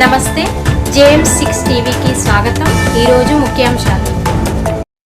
నమస్తే JM six టీవీకి స్వాగతం. ఈరోజు ముఖ్యాంశాలు.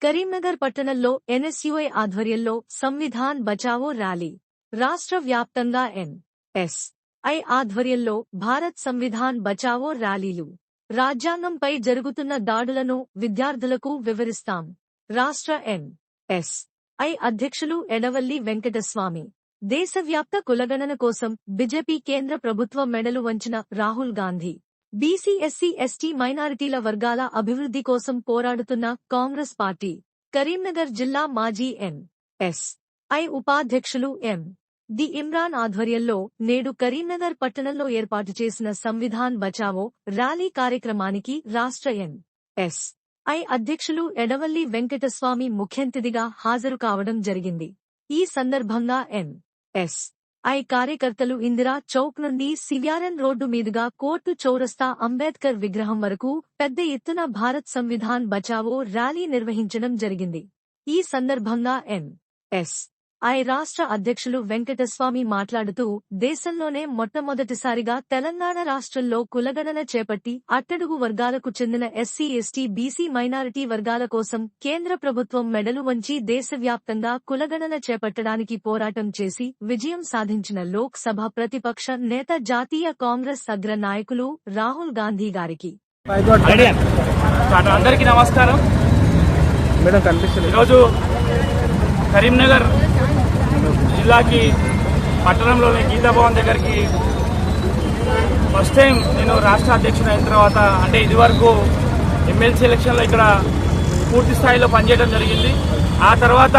కరీంనగర్ పట్టణంలో ఎన్ఎస్యుఐ ఆధ్వర్యంలో సంవిధాన్ బచావో ర్యాలీ. రాష్ట్ర వ్యాప్తంగా ఎన్ ఎస్ ఐ ఆధ్వర్యంలో భారత్ సంవిధాన్ బచావో ర్యాలీలు. రాజ్యాంగంపై జరుగుతున్న దాడులను విద్యార్థులకు వివరిస్తాం. రాష్ట్ర ఎన్ ఎస్ ఐ అధ్యక్షులు ఎడవల్లి వెంకటస్వామి. దేశవ్యాప్త కులగణన కోసం బిజెపి కేంద్ర ప్రభుత్వ మెడలు వంచిన Rahul Gandhi. BC SC ST మైనారిటీల వర్గాల అభివృద్ధి కోసం పోరాడుతున్న కాంగ్రెస్ పార్టీ. కరీంనగర్ జిల్లా మాజీ ఎన్ ఎస్. ఐ. ఉపాధ్యక్షులు ఎం. ది ఇమ్రాన్ ఆధ్వర్యంలో నేడు కరీంనగర్ పట్టణంలో ఏర్పాటు చేసిన సంవిధాన్ బచావో ర్యాలీ కార్యక్రమానికి రాష్ట్ర ఎన్ ఎస్. ఐ. అధ్యక్షులు ఎడవల్లి వెంకటస్వామి ముఖ్యంతిథిగా హాజరు కావడం జరిగింది. ఈ సందర్భంగా ఎన్ ఎస్. ఐ కార్యకర్తలు ఇందిరా చౌక్ నుండి సివ్యారన్ రోడ్డు మీదుగా కోర్టు చౌరస్తా అంబేద్కర్ విగ్రహం వరకు పెద్ద ఎత్తున భారత్ సంవిధాన్ బచావో ర్యాలీ నిర్వహించడం జరిగింది. ఈ సందర్భంగా ఎన్ ఎస్ ఐ రాష్ట్ర అధ్యక్షులు వెంకటస్వామి మాట్లాడుతూ దేశంలోనే మొట్టమొదటిసారిగా తెలంగాణ రాష్ట్రంలో కులగణన చేపట్టి అట్టడుగు వర్గాలకు చెందిన ఎస్సీ ఎస్టీ బీసీ మైనారిటీ వర్గాల కోసం కేంద్ర ప్రభుత్వం మెడలు వంచి దేశవ్యాప్తంగా కులగణన చేపట్టడానికి పోరాటం చేసి విజయం సాధించిన లోక్ సభ ప్రతిపక్ష నేత జాతీయ కాంగ్రెస్ అగ్ర నాయకులు రాహుల్ గాంధీ గారికి. అందరికీ నమస్కారం. మేడం కనిపిస్తుంది ఈరోజు కరీంనగర్ జిల్లాకి పట్టణంలోని గీతాభవన్ దగ్గరికి ఫస్ట్ టైం నేను రాష్ట్ర అధ్యక్షుడు అయిన తర్వాత అంటే ఇదివరకు ఎమ్మెల్సీ ఎలక్షన్లో ఇక్కడ పూర్తి స్థాయిలో పనిచేయడం జరిగింది. ఆ తర్వాత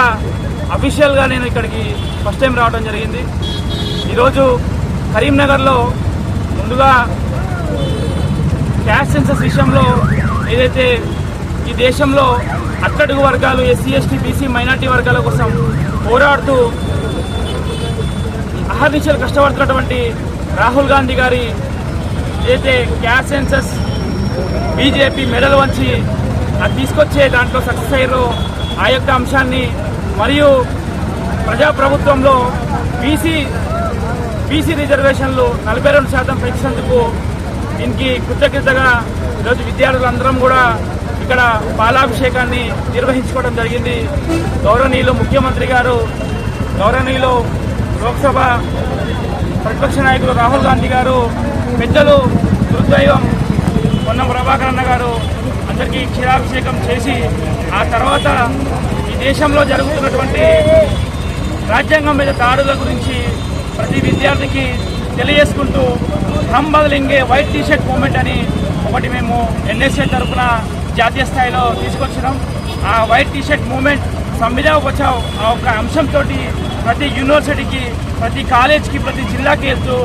అఫీషియల్గా నేను ఇక్కడికి ఫస్ట్ టైం రావడం జరిగింది. ఈరోజు కరీంనగర్లో ముందుగా క్యాష్ సెన్సస్ విషయంలో ఏదైతే ఈ దేశంలో అట్టడుగు వర్గాలు ఎస్సీ ఎస్టీ బీసీ మైనార్టీ వర్గాల కోసం పోరాడుతూ అహర్నిశలు కష్టపడుతున్నటువంటి రాహుల్ గాంధీ గారి ఏదైతే క్యాష్ సెన్సస్ బీజేపీ మెడల్ వంచి అది తీసుకొచ్చే దాంట్లో సక్సెస్ అయ్యారో ఆ యొక్క అంశాన్ని మరియు ప్రజాప్రభుత్వంలో బీసీ బీసీ రిజర్వేషన్లు నలభై రెండు శాతం పెంచినందుకు దీనికి కృతజ్ఞతగా ఈరోజు విద్యార్థులందరం కూడా ఇక్కడ బాలాభిషేకాన్ని నిర్వహించుకోవడం జరిగింది. గౌరవనీయులు ముఖ్యమంత్రి గారు గౌరవనీయులు లోక్సభ ప్రతిపక్ష నాయకులు రాహుల్ గాంధీ గారు పెద్దలు దుర్దైవం పొన్నం ప్రభాకర్ అన్న గారు అందరికీ క్షీరాభిషేకం చేసి ఆ తర్వాత ఈ దేశంలో జరుగుతున్నటువంటి రాజ్యాంగం మీద దాడుల గురించి ప్రతి విద్యార్థికి తెలియజేసుకుంటూ హంబదలింగే వైట్ టీషర్ట్ మూమెంట్ అని ఒకటి మేము ఎన్ఎస్ఏ తరఫున జాతీయ స్థాయిలో తీసుకొచ్చినాం. ఆ వైట్ టీషర్ట్ మూమెంట్ సంవిధా బచావ్ ఆ ఒక అంశంతో ప్రతి యూనివర్సిటీకి ప్రతి కాలేజ్కి ప్రతి జిల్లాకి వెళ్తూ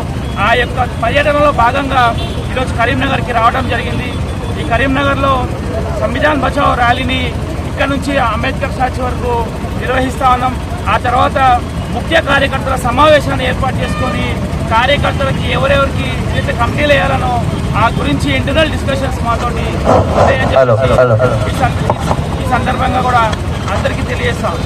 ఆ యొక్క పర్యటనలో భాగంగా ఈరోజు కరీంనగర్కి రావడం జరిగింది. ఈ కరీంనగర్లో సంవిధాన్ బచావ్ ర్యాలీని ఇక్కడ నుంచి అంబేద్కర్ స్టాచ్యూ వరకు నిర్వహిస్తా ఉన్నాం. ఆ తర్వాత ముఖ్య కార్యకర్తల సమావేశాన్ని ఏర్పాటు చేసుకొని కార్యకర్తలకి ఎవరెవరికి ఏదైతే కమిటీలు వేయాలనో ఆ గురించి ఇంటర్నల్ డిస్కషన్స్ సంద- ఈ సందర్భంగా కూడా అందరికీ తెలియజేస్తాం